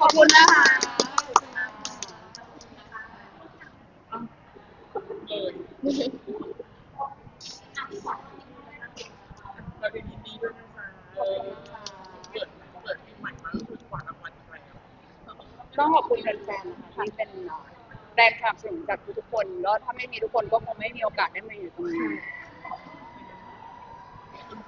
ขอบคุณนะคะเออเราดีดีด้วยนะคะเออเกิดเกิดปีใหม่มาก็คือกว่ารางวัลอีกแล้วต้องขอบคุณแฟนๆนะคะที่เป็นแรงสนับสนุนจากทุกๆคนแล้วถ้าไม่มีทุกคนก็คงไม่มีโอกาสได้มาอยู่ตรงนี้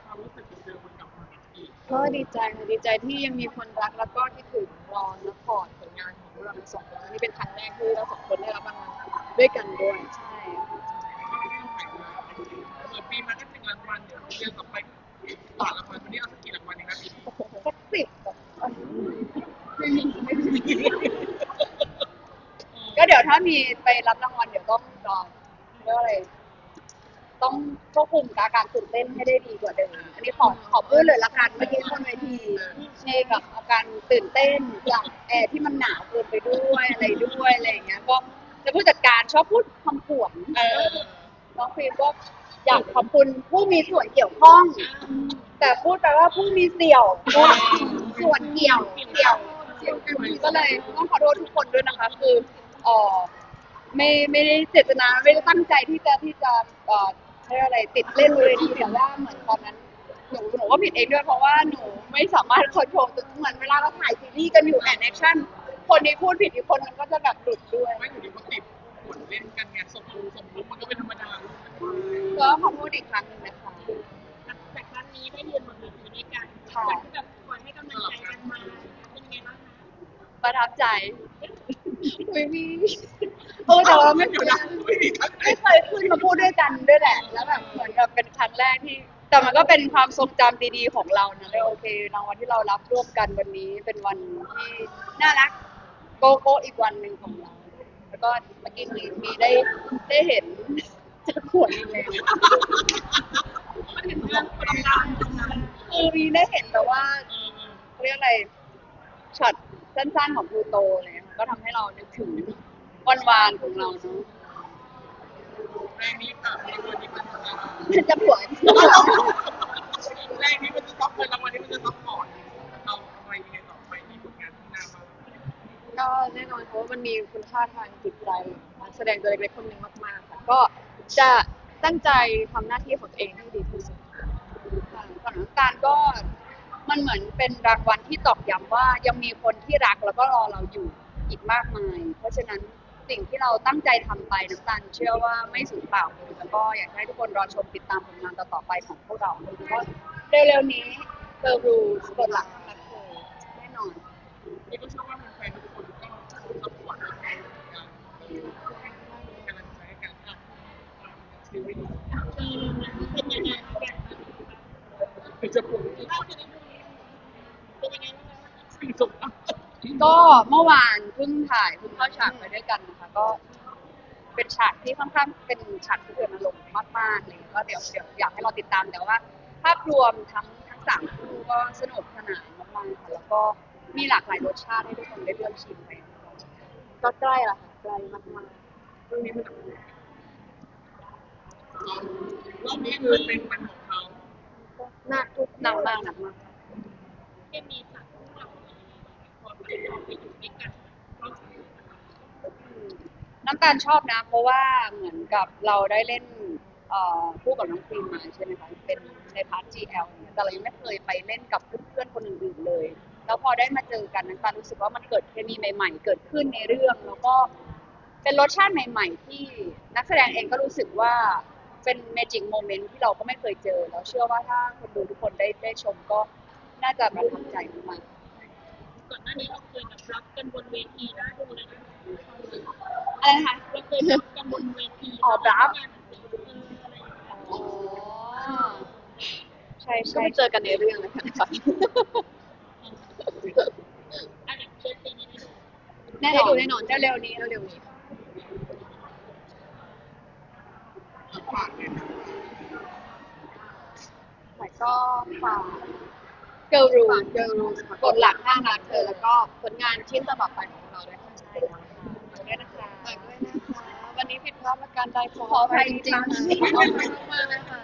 ความรู้สึกเจอคนกลับมาอีก ก็ดีใจค่ะดีใจที่ยังมีคนรักแล้วก็ที่ถึง รอนัพอร์ตผลงานของเราทั้งสองคนนี่เป็นครั้งแรกที่เราสองคนได้รับรางวัลด้วยกันด้วยใช่เปิดปีมาก็ถึงรางวัลเดี๋ยวเดือนต่อไปต่อรางวัลวันนี้เอาสักกี่รางวัลดีครับพี่สักสิบไม่มีไม่มีก็เดี๋ยวถ้ามีไปรับรางวัลเดี๋ยวต้องรอเรียกว่าอะไร ต้องควบคุมอาการตื่นเต้นให้ได้ดีกว่าเดิม อันนี้ขอขอพูดเลยละกันเมื่อกี้บนเวทีเช่กับอาการตื่นเต้นจากแอร์ที่มันหนาวเกินไปด้วยอะไรด้วยอะไรอย่างเงี้ย ก็จะผู้จัดการชอบพูดคำผวนเออน้องฟิล์มก็อยากขอบคุณผู้มีส่วนเกี่ยวข้อง แต่พูดไปว่าผู้มีเสี่ยวส่วนเกี่ยวเกี่ยวเกี่ยวก็เลยต้องขอโทษทุกคนด้วยนะคะ คือเออ ไม่ไม่ได้เจตนาไม่ได้ตั้งใจที่จะที่จะเอ่อเรียกอะไรติดเล่นเลยทีแต่ว่าเหมือนตอนนั้นหนูหนูก็ผิดเองด้วยเพราะว่าหนูไม่สามารถคอนโทรลตัวเหมือนเวลาเราถ่ายซีรีส์กันอยู่แอนแอคชั่นคนนี้พูดผิดอีกคนนึงก็จะแบบหลุดด้วยไม่อยู่ดีก็ติดผลเล่นกันไงสมรู้สมรู้มันก็เป็นธรรมดาก็ขอโทษอีกครั้งหนึงนะคะแต่ครั้งนี้ได้ยืนบนเวทีด้วยกันค่ะวันที่แบบคอยให้กำลังใจกันมาเป็นยังไงบ้างคะประทับใจ ไม่มีเออแต่ว่าไม่เคเดี๋ยวยนะไม่มีทั้งไหนไม่เคยขึ้นมาพูดด้วยกันด้วยแหละแล้วแบบเหมือนกับเป็นครั้งแรกที่ แต่มันก็เป็นความทรงจำดีๆของเรานะเลยโอเครางวัลที่เรารับร่วมกันวันนี้เป็นวันที่น่ารักโกโก้อีกวันหนึ่งของเรา แล้วก็เมื่อกี้มีมีได้ได้เห็นจะขวดอีกแล้ว มันเห็นเรื่องตำนานตำนานคือมีได้เห็นแต่ว่าเออเออเรียกอะไรช็อตสั้นๆของพลูโตอะไรเลย ก็ทำให้เรานึกถึงวันวานของเราเนาะแรงนี้ค่ะรางวัลนี้มันจะจะผวนแรงนี้มันจะซับเลยรางวัลนี้มันจะซับก่อนเราทำไมยังไงต่อไปมีผลงานที่น้าบ้างก็แน่นอนเพราะว่ามันมีคุณค่าทางจิตใจนักแสดงตัวเล็กๆคนหนึ่งมากๆค่ะก็จะตั้งใจทำหน้าที่ของตัวเองให้ดีที่สุดค่ะส่วนน้ำตาลก็มันเหมือนเป็นรางวัลที่ตอกย้ำว่ายังมีคนที่รักแล้วก็รอเราอยู่ อีกมากมาย เพราะฉะนั้นสิ่งที่เราตั้งใจทำไปน้ำตาลเชื่อว่าไม่สูญเปล่าเลยแล้วก็อยากให้ทุกคนรอชมติดตามผลงานต่อๆไปของพวกเราเพราะเร็วๆนี้เซอร์รูสกดหลักรักเธอแน่นอนนี่ก็เชื่อว่าแฟนๆทุกคนก็ซัพพอร์ตในการกำลังใจกันอะชีวิตเป็นยังไงแบบคือจะพูดเล่าจะได้ดูเป็นยังไงบ้างคะสิ่งสุด ก็เมื่อวานเพิ่งถ่ายเพิ่งเข้าฉากไปด้วยกันนะคะก็ เป็นฉากที่ค่อนข้างเป็นฉากที่เกิดอารมณ์มากๆเลยก็เดี๋ยวเดี๋ยวอยากให้เราติดตามแต่ว่า ภาพรวมทั้งทั้งสามคู่ก็สนุกสนานมากๆค่ะแล้วก็มีหลากหลายรสชาติให้ทุกคนได้เลือกชิมไปก็ใกล้ละค่ะใกล้มากเรื่องนี้มันรอบนี้คือเป็นวันของเขาหนักทุกหนักมากหนักมากเคมีจากพวกเราพอไปอยู่ด้วยกันก็ น้ำตาลชอบนะ เพราะว่าเหมือนกับเราได้เล่นเอ่อคู่กับน้องฟิลมมาใช่ไหมคะเป็นในพาร์ท GL เนี่ยแต่เรายังไม่เคยไปเล่นกับเพื่อนๆคนอื่นๆเลย แล้วพอได้มาเจอกันน้ำตาลรู้สึกว่ามันเกิดเคมีใหม่ ๆ เกิดขึ้นในเรื่อง แล้วก็เป็นรสชาติใหม่ ๆ ที่นักแสดงเองก็รู้สึกว่าเป็นเมจิกโมเมนต์ที่เราก็ไม่เคยเจอ แล้วเชื่อว่าถ้าคนดูทุกคนได้ได้ชมก็น่าจะประทับใจมาก ก่อนหน้านี้เราเคยแบบรับกันบนเวทีน่าดูเลยนะๆอะไรนะคะเราเคยรับกันบนเวทีอ๋อรับงานแบบนี้เอออะไรอย่างเงี้ยอ๋อใช่ใช่เจอกันในเรื่องเลยค่ะอันนี้เชื่อจริงนี่ไม่ดูแน่นอนแน่นอนเร็วๆนี้เร็วๆนี้ ฝากเลยนะหมายก็ฝาก เกิร์ลรูเกิร์ลรูกดหลักห้ารักเธอแล้วก็ผลงานชิ้นต่อไปของเราได้วยค่ะใช่คะฝาด้วยนะคะฝาด้วยนะคะวันนี้ผิดพลาดในการได้ขอขออภัยจริงๆขอบคุณมากนะคะ